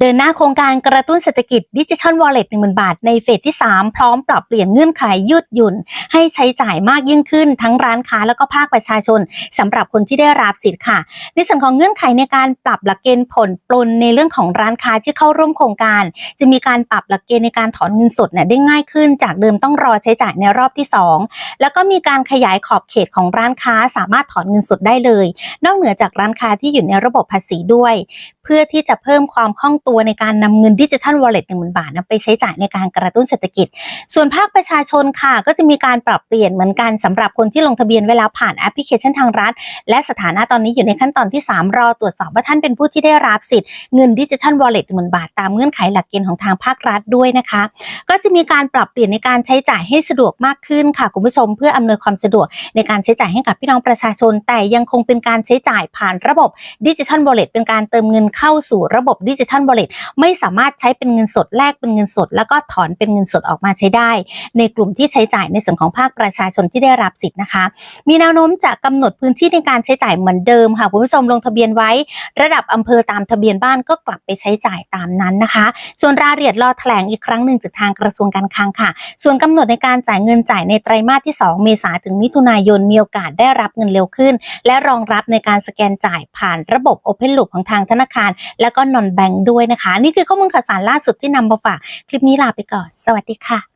เดินหน้าโครงการกระตุ้นเศรษฐกิจดิจิทัลวอลเล็ต10,000บาทในเฟสที่ 3 พร้อมปรับเปลี่ยนเงื่อนไขยืดหยุ่น ให้ใช้จ่ายมากยิ่งขึ้น ทั้งร้านค้าแล้วก็ภาคประชาชนสำหรับคนที่ได้รับสิทธิ์ค่ะ ในส่วนของเงื่อนไขในการปรับหลักเกณฑ์ผลปลนในเรื่องของร้านค้าที่เข้าร่วมโครงการ จะมีการปรับหลักเกณฑ์ในการถอนเงินสดเนี่ยได้ง่ายขึ้น จากเดิมต้องรอใช้จ่ายในรอบที่ 2 แล้วก็มีการขยายขอบเขตของร้านค้าสามารถถอนเงินสดได้เลย นอกเหนือจากร้านค้าที่อยู่ในระบบภาษีด้วย เพื่อที่จะเพิ่มความคล่องตัวในการนำเงินดิจิทัลวอลเล็ตหนึ่งหมื่นบาทนะไปใช้จ่ายในการกระตุ้นเศรษฐกิจ ส่วนภาคประชาชนค่ะ ก็จะมีการปรับเปลี่ยนเหมือนกันสำหรับคนที่ลงทะเบียนเวลาผ่านแอปพลิเคชันทางรัฐ และสถานะตอนนี้อยู่ในขั้นตอนที่ 3 รอตรวจสอบว่าท่านเป็นผู้ที่ได้รับสิทธิ์เงินดิจิทัลวอลเล็ตหมื่นบาทตามเงื่อนไขหลักเกณฑ์ของทางภาครัฐด้วยนะคะ ก็จะมีการปรับเปลี่ยนในการใช้จ่ายให้สะดวกมากขึ้นค่ะคุณผู้ชม เพื่ออำนวยความสะดวกในการใช้จ่ายให้กับพี่น้องประชาชน แต่ยังคงเป็นการใช้จ่ายผ่านระบบดิจิทัลวอลเล็ตเป็นการเติมเงินเข้าสู่ระบบดิจิทัลวอลเล็ตไม่สามารถใช้เป็นเงินสดแลกเป็นเงินสด แล้วก็ถอนเป็นเงินสดออกมาใช้ได้ ในกลุ่มที่ใช้จ่ายในส่วนของภาคประชาชนที่ได้รับสิทธิ์นะคะ มีแนวโน้มจะกำหนดพื้นที่ในการใช้จ่ายเหมือนเดิมค่ะคุณผู้ชมลงทะเบียนไว้ ระดับอำเภอตามทะเบียนบ้านก็กลับไปใช้จ่ายตามนั้นนะคะ ส่วนรายละเอียดรอแถลงอีกครั้งหนึ่งจากทางกระทรวงการคลังค่ะ ส่วนกำหนดในการจ่ายเงินจ่ายในไตรมาสที่ 2 เมษาถึงมิถุนายนมีโอกาสได้รับเงินเร็วขึ้น และรองรับในการสแกนจ่ายผ่านระบบ Open Loop ของทางธนาคาร และก็นอนแบงค์ด้วยด้วยนะคะ นี่คือข้อมูลข่าวสารล่าสุดที่นำมาฝาก คลิปนี้ลาไปก่อน สวัสดีค่ะ